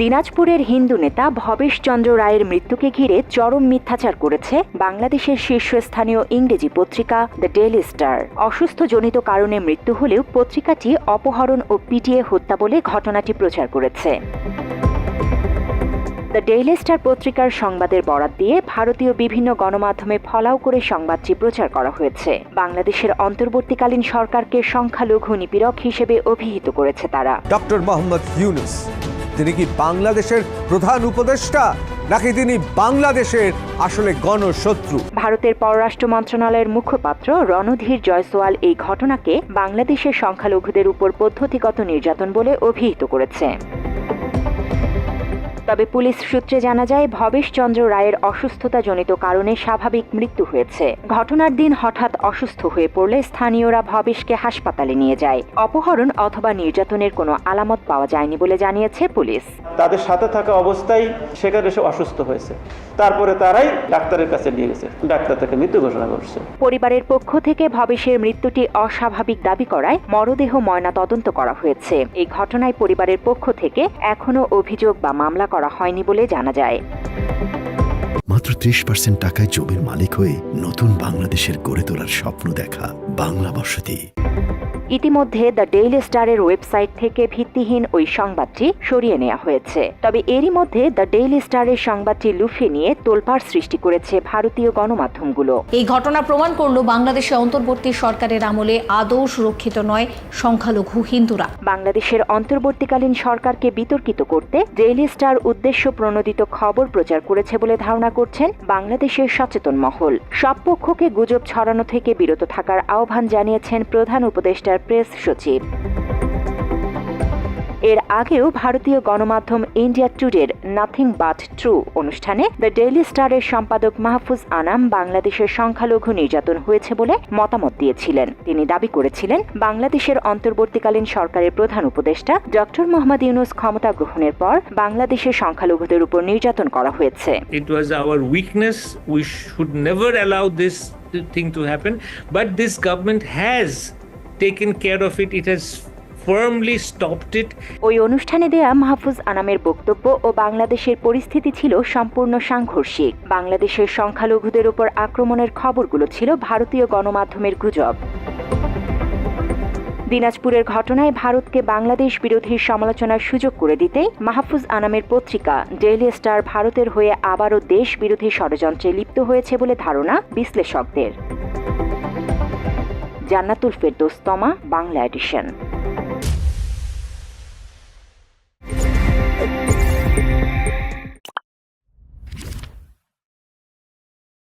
দিনাজপুরের হিন্দু নেতা ভবেশ চন্দ্র রায়ের মৃত্যুকে ঘিরে চরম মিথ্যাচার করেছে বাংলাদেশের শীর্ষস্থানীয় ইংরেজি পত্রিকা দ্য ডেইলি স্টার। অসুস্থজনিত কারণে মৃত্যু হলেও পত্রিকাটি অপহরণ ও পিটিয়ে হত্যা বলে ঘটনাটি প্রচার করেছে। দ্য ডেইলি স্টার পত্রিকার সংবাদের বরাত দিয়ে ভারতীয় বিভিন্ন গণমাধ্যমে ফলাও করে সংবাদটি প্রচার করা হয়েছে। বাংলাদেশের অন্তর্বর্তীকালীন সরকারকে সংখ্যালঘু নিপীড়ক হিসেবে অভিহিত করেছে তারা। ডক্টর মোহাম্মদ ইউনুস তিনি কি বাংলাদেশের প্রধান উপদেষ্টা? নাকি তিনি বাংলাদেশের আসলে গণশত্রু? ভারতের পররাষ্ট্র মন্ত্রণালয়ের মুখপাত্র রণধীর জয়সওয়াল এই ঘটনাকে বাংলাদেশের সংখ্যালঘুদের উপর পদ্ধতিগত নির্যাতন বলে অভিহিত করেছে। তবে পুলিশ সূত্রে জানা যায় ভবেশ চন্দ্র রায়ের অসুস্থতাজনিত কারণে স্বাভাবিক মৃত্যু হয়েছে। ঘটনার দিন হঠাৎ অসুস্থ হয়ে পড়লে স্থানীয়রা ভবেশকে হাসপাতালে নিয়ে যায়। অপহরণ অথবা নির্যাতনের কোনো আলামত পাওয়া যায়নি বলে জানিয়েছে পুলিশ। তাদের সাথে থাকা অবস্থায় সেখানে সে অসুস্থ হয়েছে। তারপরে তারাই ডাক্তারের কাছে নিয়ে গেছে। ডাক্তার তাকে মৃত্যু ঘোষণা করছে। পরিবারের পক্ষ থেকে ভবেশের মৃত্যুটি অস্বাভাবিক দাবি করায় মরদেহ ময়না তদন্ত করা হয়েছে। এই ঘটনায় পরিবারের পক্ষ থেকে এখনও অভিযোগ বা মামলা করা হয়নি বলে জানা যায়। মাত্র ত্রিশ পার্সেন্ট টাকায় জমির মালিক হয়ে নতুন বাংলাদেশের গড়ে তোলার স্বপ্ন দেখা বাংলা বসতি। ইতিমধ্যে দ্য ডেইলি স্টারের ওয়েবসাইট থেকে ভিত্তিহীন ওই সংবাদটি সরিয়ে নেওয়া হয়েছে। তবে এরই মধ্যে দ্য ডেইলি স্টারের সংবাদটি লুফে নিয়ে তোলপাড় সৃষ্টি করেছে ভারতীয় গণমাধ্যমগুলো। এই ঘটনা প্রমাণ করল বাংলাদেশে অন্তর্বর্তী সরকারের আমলে আদৌ সুরক্ষিত নয় সংখ্যালঘু হিন্দুরা। বাংলাদেশের অন্তর্বর্তীকালীন সরকারকে বিতর্কিত করতে ডেইলি স্টার উদ্দেশ্য প্রণোদিত খবর প্রচার করেছে বলে ধারণা করছেন বাংলাদেশের সচেতন মহল। সব পক্ষকে গুজব ছড়ানো থেকে বিরত থাকার আহ্বান জানিয়েছেন প্রধান উপদেষ্টার প্রেস সচিব এর আগেও ভারতীয় গণমাধ্যম ইন্ডিয়া টুডের নাথিং বাট ট্রু অনুষ্ঠানে দ্য ডেইলি স্টারের সম্পাদক মাহফুজ আনাম বাংলাদেশের সংখ্যালঘু নির্যাতন হয়েছে বলে মতামত দিয়েছিলেন তিনি দাবি করেছিলেন, বাংলাদেশের অন্তর্বর্তীকালীন সরকারের প্রধান উপদেষ্টা ডক্টর মোহাম্মদ ইউনুস ক্ষমতা গ্রহণের পর বাংলাদেশের সংখ্যালঘুদের উপর নির্যাতন করা হয়েছে it was our weakness. We should never allow this thing to happen. But this government has taken care of it. It has firmly stopped it. ওই অনুষ্ঠানে দেয়া মাহফুজ আনামের বক্তব্য ও বাংলাদেশের পরিস্থিতি ছিল সম্পূর্ণ সাংঘর্ষিক বাংলাদেশের সংখ্যালঘুদের উপর আক্রমণের খবরগুলো ছিল ভারতীয় গণমাধ্যমের গুজব দিনাজপুরের ঘটনায় ভারতকে বাংলাদেশ বিরোধী সমালোচনার সুযোগ করে দিতে মাহফুজ আনামের পত্রিকা, ডেইলি স্টার ভারতের হয়ে আবারও দেশ বিরোধী ষড়যন্ত্রে লিপ্ত হয়েছে বলে ধারণা বিশ্লেষকদের জান্নাতুল ফেরদোস্তমা তমা বাংলা এডিশন